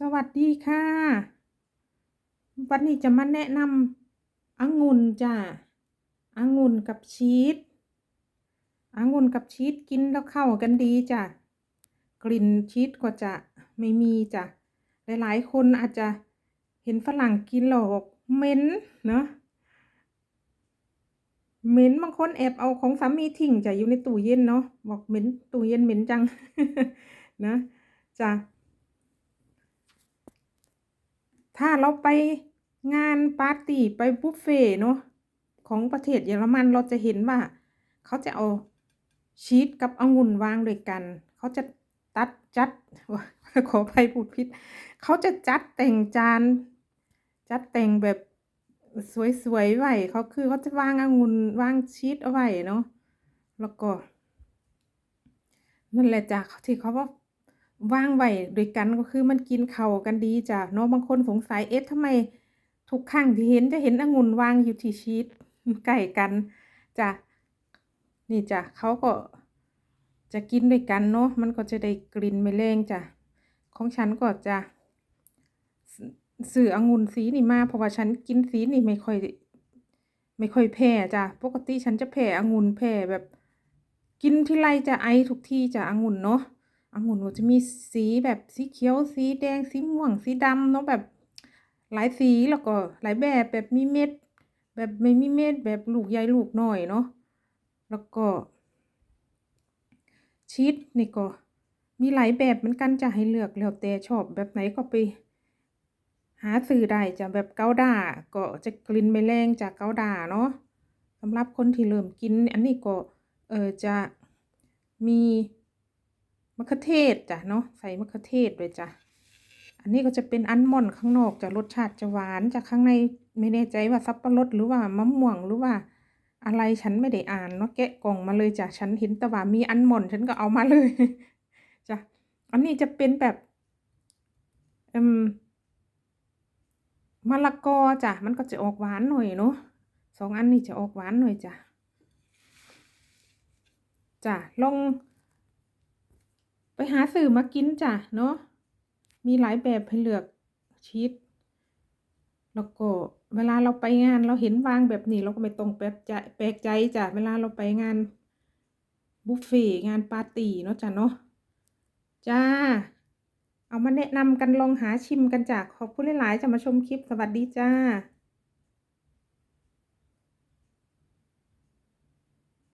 สวัสดีค่ะ วันนี้จะมาแนะนำองุ่นจ้ะองุ่นกับชีสองุ่นกับชีสกินแล้วเข้ากันดีจ้ะ กลิ่นชีสก็จะไม่มีจ้ะ หลายๆ คนอาจจะเห็นฝรั่งกินแล้วบอกเหม็นเนาะเหม็นบางคนแอบเอาของสามีทิ้งจ้ะอยู่ในตู้เย็นเนาะบอกเหม็นตู้เย็นเหม็นจังนะจ้ะ ถ้าเราไปงานปาร์ตี้ไปบุฟเฟ่เนาะของประเทศเยอรมันเราจะเห็นว่า เขาจะเอาชีสกับองุ่นวางด้วยกัน เขาจะตัดจัดขออภัยพูดผิด เขาจะจัดแต่งจาน จัดแต่งแบบสวยๆไว้เขาคือเขาจะวางองุ่นวางชีสเอาไว้เนาะแล้วก็นั่นแหละจ้ะที่เขาว่า วางไว้ด้วยกันก็คือมันกินเข้ากันดีจ้ะเนาะบางคนสงสัยเอ๊ะทำไมทุกครั้งที่เห็นจะเห็นองุ่นวางอยู่ที่ชีสใกล้กันจ้ะนี่จ้ะเขาก็จะกินด้วยกันเนาะมันก็จะได้กลิ่นไม่แรงจ้ะของฉันก็จะซื้อองุ่นสีนี่มาเพราะว่าฉันกินสีนี่ไม่ค่อย ไม่ค่อยแพ้จ้ะปกติฉันจะแพ้องุ่นแพ้แบบ กินที่ไรจะไอทุกที่จะองุ่นเนาะ องุ่นก็จะมีสีแบบสีเขียวสีแดงสีม่วงสีดำเนาะแบบหลายสีแล้วก็หลายแบบแบบมีเม็ด แบบไม่มีเม็ดแบบลูกใหญ่ลูกน้อยเนาะแล้วก็ชีสนี่ก็มีหลายแบบเหมือนกันจะให้เลือกแล้วแต่ชอบแบบไหนก็ไป หาซื้อได้จะแบบเกาดาก็จะกลิ่นไม่แรงจากเกาดาเนาะสำหรับคนที่เริ่มกินอันนี้ก็เออจะมี มะเขือเทศจ้ะเนาะใส่มะเขือเทศด้วยจ้ะอันนี้ก็จะเป็นอัลมอนข้างนอกจะรสชาติจะหวานจากข้างในไม่แน่ใจว่าสับปะรดหรือว่ามะม่วงหรือว่า อะไรฉันไม่ได้อ่านเนาะแกะกล่องมาเลยจ้ะฉันเห็นแต่ว่ามีอัลมอนฉันก็เอามาเลยจ้ะอันนี้จะเป็นแบบอืมมะละกอจ้ะมันก็จะออกหวานหน่อยเนาะสองอันนี้จะออกหวานหน่อยจ้ะจ้ะลอง ไปหาสื่อมากินจ้ะเนาะมีหลายแบบให้เลือกชีสแล้วก็เวลาเราไปงานเราเห็นวางแบบนี้เราก็ไม่ต้องแปลกใจแปลกใจจ้ะเวลาเราไปงานบุฟเฟ่งานปาร์ตี้เนาะจ้ะเนาะจ้า เอามาแนะนำกันลองหาชิมกันจ้ะขอบคุณหลายๆจะมาชมคลิปสวัสดีจ้า